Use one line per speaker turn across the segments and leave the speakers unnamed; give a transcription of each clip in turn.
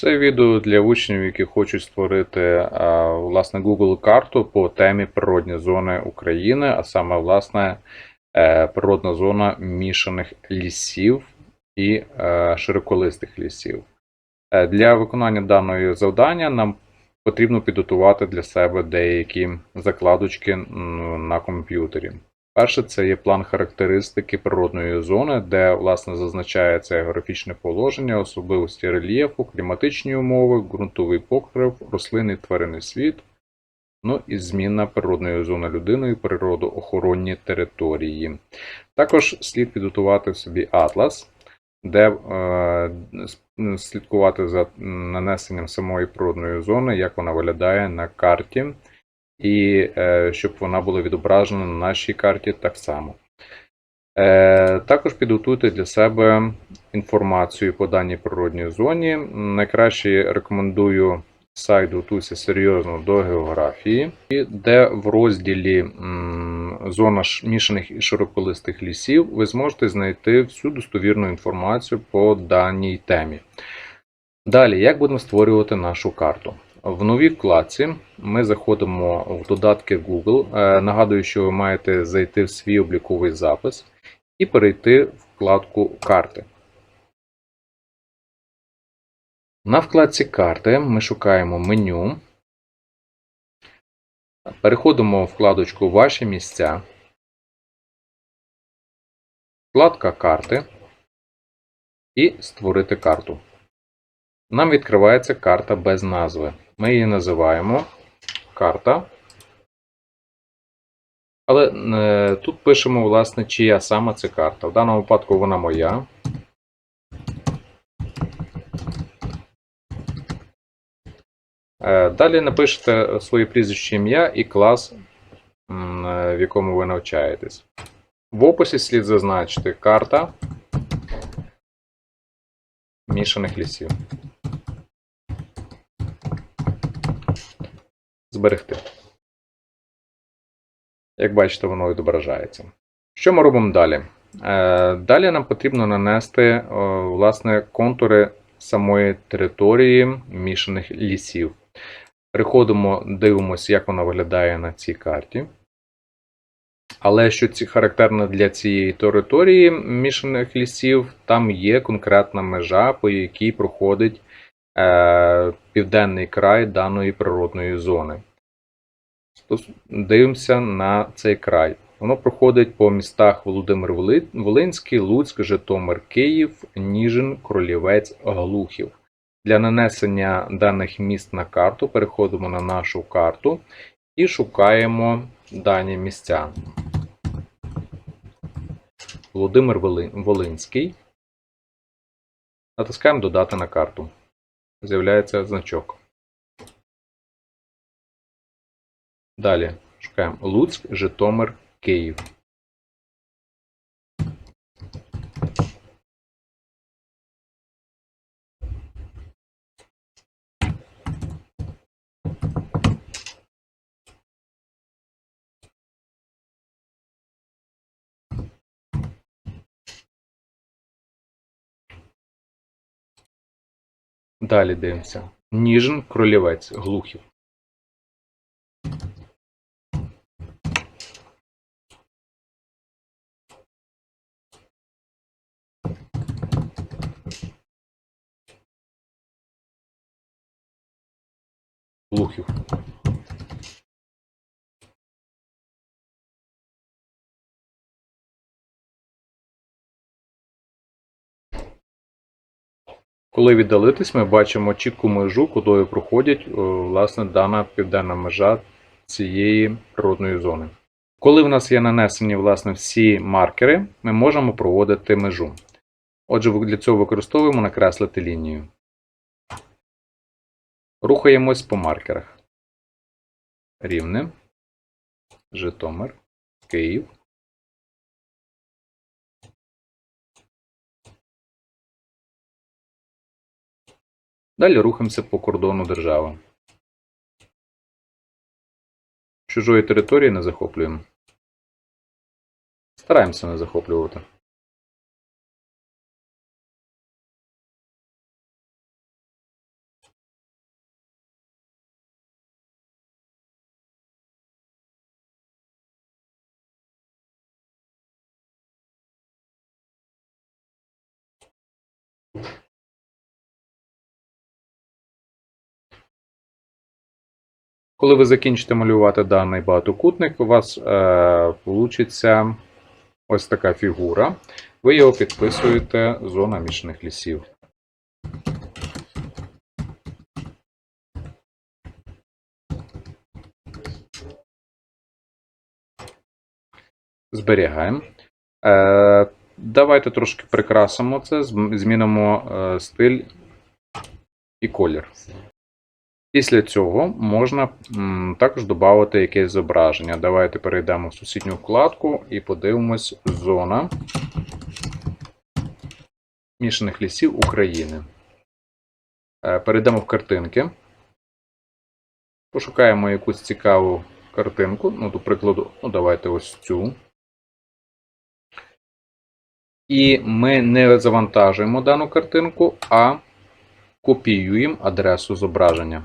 Це відео для учнів, які хочуть створити власне Google карту по темі природні зони України, а саме власне е, природна зона мішаних лісів і е, широколистих лісів. Е, Для виконання даної завдання нам потрібно підготувати для себе деякі закладочки на комп'ютері. Перше, це є план характеристики природної зони, де власне зазначається географічне положення, особливості рельєфу, кліматичні умови, ґрунтовий покрив, рослинний тваринний світ, ну і зміна природної зони людиною, природоохоронні території. Також слід підготувати собі атлас, де е, слідкувати за нанесенням самої природної зони, як вона виглядає на карті і е, щоб вона була відображена на нашій карті так само. Е, також підготуйте для себе інформацію по даній природній зоні. Найкраще рекомендую сайт «Готуйся серйозно до географії, де в розділі Зона мішаних і широколистих лісів ви зможете знайти всю достовірну інформацію по даній темі. Далі, як будемо створювати нашу карту? В новій вкладці ми заходимо в додатки Google. Е, Нагадую, що ви маєте зайти в свій обліковий запис і перейти в вкладку карти. На вкладці карти ми шукаємо меню. Переходимо в вкладочку Ваші місця. Вкладка карти і Створити карту. Нам відкривається карта без назви. Ми її називаємо карта. Але е, тут пишемо, власне, чия саме це карта. В даному випадку вона моя. Е, Далі напишете своє прізвище ім'я і клас, е, в якому ви навчаєтесь. В описі слід зазначити карта мішаних лісів. Зберегти. Як бачите, воно відображається. Що ми робимо далі? Е, Далі нам потрібно нанести е, власне контури самої території мішаних лісів. Переходимо, дивимося, як вона виглядає на цій карті. Але що характерно для цієї території мішаних лісів, там є конкретна межа, по якій проходить південний край даної природної зони. Дивимося на цей край. Воно проходить по містах Володимир Волинський, Луцьк, Житомир, Київ, Ніжин, Кролівець, Глухів. Для нанесення даних міст на карту переходимо на нашу карту і шукаємо дані місця. Володимир Волинський. Натискаємо Додати на карту. З'являється значок. Далі шукаємо Луцьк, Житомир, Київ. Далі дивимося. Ніжин, Кролівець, Глухів. Глухів. Коли віддалитись, ми бачимо чітку межу, кудою проходять власне дана південна межа цієї природної зони. Коли в нас є нанесені власне всі маркери, ми можемо проводити межу. Отже, для цього використовуємо накреслити лінію. Рухаємось по маркерах. Рівне, Житомир, Київ. Далі рухаємося по кордону держави. Чужої території не захоплюємо. Стараємося не захоплювати. Коли ви закінчите малювати даний багатокутник, у вас е, получиться ось така фігура. Ви його підписуєте зона мішаних лісів. Зберігаємо. Е, давайте трошки прикрасимо це, змінимо е, стиль і колір. Після цього можна також додати якесь зображення. Давайте перейдемо в сусідню вкладку і подивимось зона мішаних лісів України. Е, Перейдемо в картинки. Пошукаємо якусь цікаву картинку. Ну, до прикладу, ну, давайте ось цю. І ми не завантажуємо дану картинку, а копіюємо адресу зображення.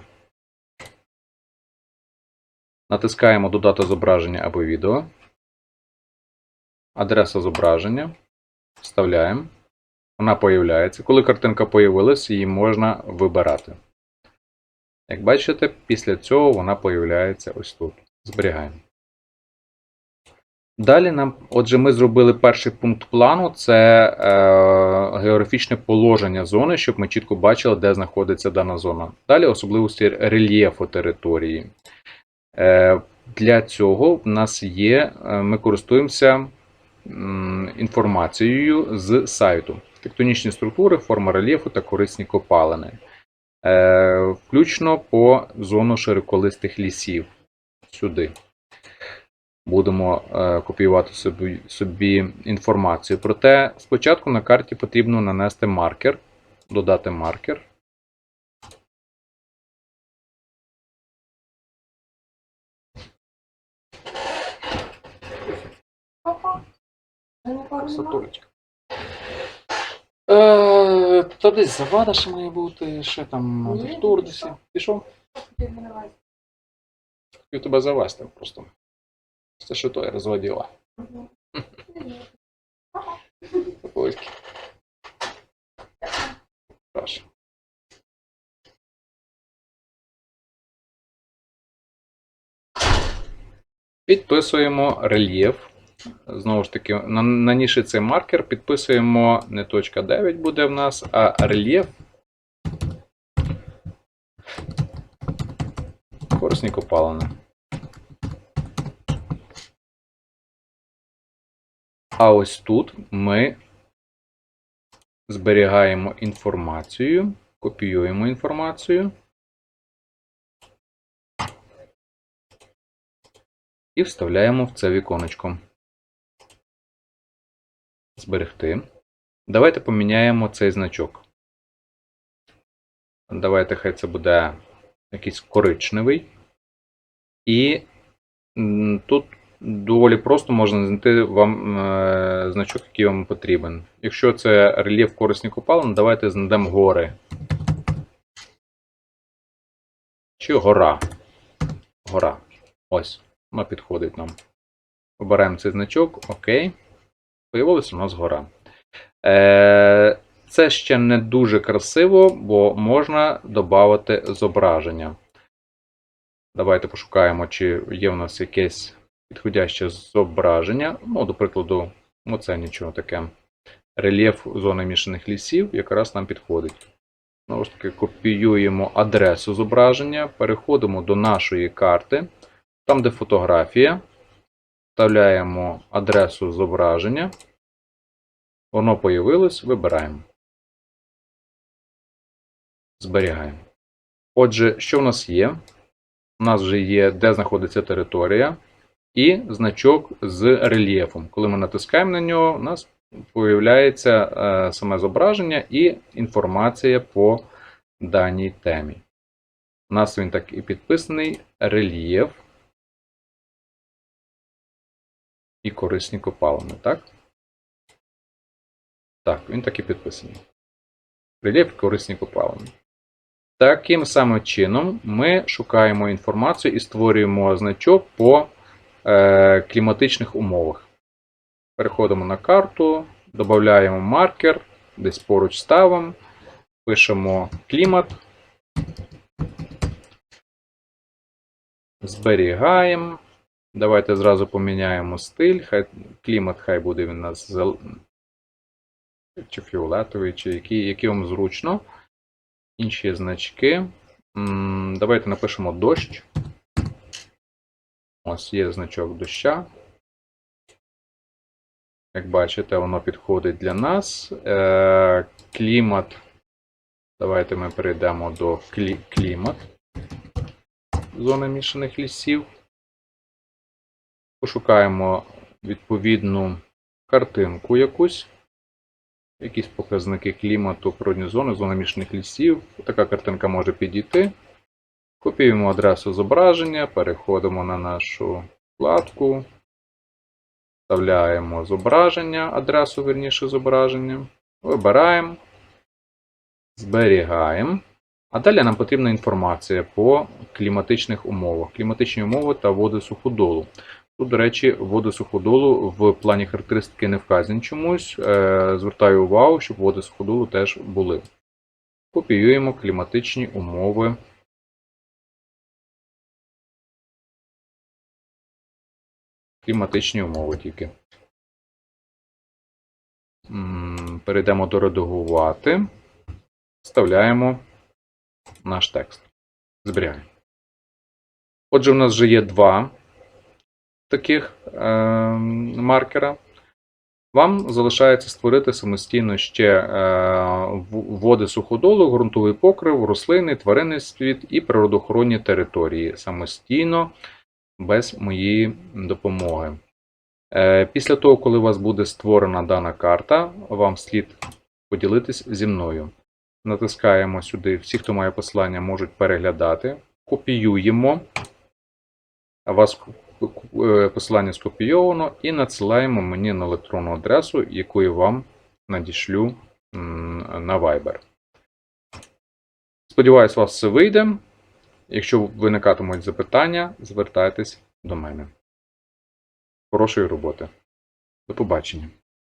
Натискаємо Додати зображення або відео. Адреса зображення. Вставляємо. Вона появляється. Коли картинка появилась, її можна вибирати. Як бачите, після цього вона появляється ось тут. Зберігаємо. Далі нам, отже, ми зробили перший пункт плану це е, географічне положення зони, щоб ми чітко бачили, де знаходиться дана зона. Далі особливості рельєфу території. Е, для цього в нас є, е, ми користуємося інформацією з сайту. Тектонічні структури, форма рельєфу та корисні копалини. Е, включно по зону широколистих лісів. Сюди будемо копіювати собі, собі інформацію. Проте спочатку на карті потрібно нанести маркер, додати маркер. Красотулечка. Е, та десь завада ще має бути, ще там текстур десь. Пішов? Хотів тебе завести просто. Це що то я розводила. Попольськи. Прошу. Підписуємо рельєф. Знову ж таки, на, на ніші цей маркер підписуємо не точка 9 буде в нас, а рельєф. Корисні копалини. А ось тут ми зберігаємо інформацію, копіюємо інформацію. І вставляємо в це віконечко. Зберегти. Давайте поміняємо цей значок. Давайте хай це буде якийсь коричневий. І тут доволі просто можна знайти вам е, значок, який вам потрібен. Якщо це рельєф корисні копалин, давайте знайдемо гори. Чи гора. Гора. Ось. Вона підходить нам. Обираємо цей значок. Окей. Появилася у нас гора. Е, це ще не дуже красиво, бо можна додати зображення. Давайте пошукаємо, чи є у нас якесь підходяще зображення. Ну, до прикладу, оце нічого таке. Рельєф зони мішаних лісів якраз нам підходить. Знову ж таки, копіюємо адресу зображення, переходимо до нашої карти. Там, де фотографія, вставляємо адресу зображення. Воно появилось, вибираємо. Зберігаємо. Отже, що в нас є? У нас вже є, де знаходиться територія, і значок з рельєфом. Коли ми натискаємо на нього, у нас появляється е, саме зображення і інформація по даній темі. У нас він так і підписаний рельєф і корисні копалини, так? Так, він так і підписаний. І корисні копалини. Таким самим чином ми шукаємо інформацію і створюємо значок по е, кліматичних умовах. Переходимо на карту, додаємо маркер, десь поруч ставимо, пишемо клімат. Зберігаємо. Давайте зразу поміняємо стиль. Хай, клімат хай буде він у нас зел... чи фіолетовий, чи який, який вам зручно. Інші значки. Давайте напишемо дощ. Ось є значок доща. Як бачите, воно підходить для нас. Е, клімат. Давайте ми перейдемо до клі, клімат. Зони мішаних лісів. Пошукаємо відповідну картинку якусь. Якісь показники клімату, природні зони, мішаних лісів. Така картинка може підійти. Копіюємо адресу зображення, переходимо на нашу вкладку. Вставляємо зображення, адресу, верніше зображення. Вибираємо. Зберігаємо. А далі нам потрібна інформація по кліматичних умовах. Кліматичні умови та води суходолу. Тут, до речі, води суходолу в плані характеристики не вказані чомусь. Е, Звертаю увагу, щоб води суходолу теж були. Копіюємо кліматичні умови. Кліматичні умови тільки. Перейдемо до редагувати. Вставляємо наш текст. Зберігаємо. Отже, в нас вже є два таких е, маркера. Вам залишається створити самостійно ще е, води суходолу, ґрунтовий покрив, рослини, тваринний світ і природоохоронні території самостійно, без моєї допомоги. Е, Після того, коли у вас буде створена дана карта, вам слід поділитись зі мною. Натискаємо сюди. Всі, хто має посилання, можуть переглядати. Копіюємо. Вас посилання скопійовано і надсилаємо мені на електронну адресу, яку я вам надішлю на Viber. Сподіваюсь, у вас все вийде. Якщо виникатимуть запитання, звертайтесь до мене. Хорошої роботи. До побачення.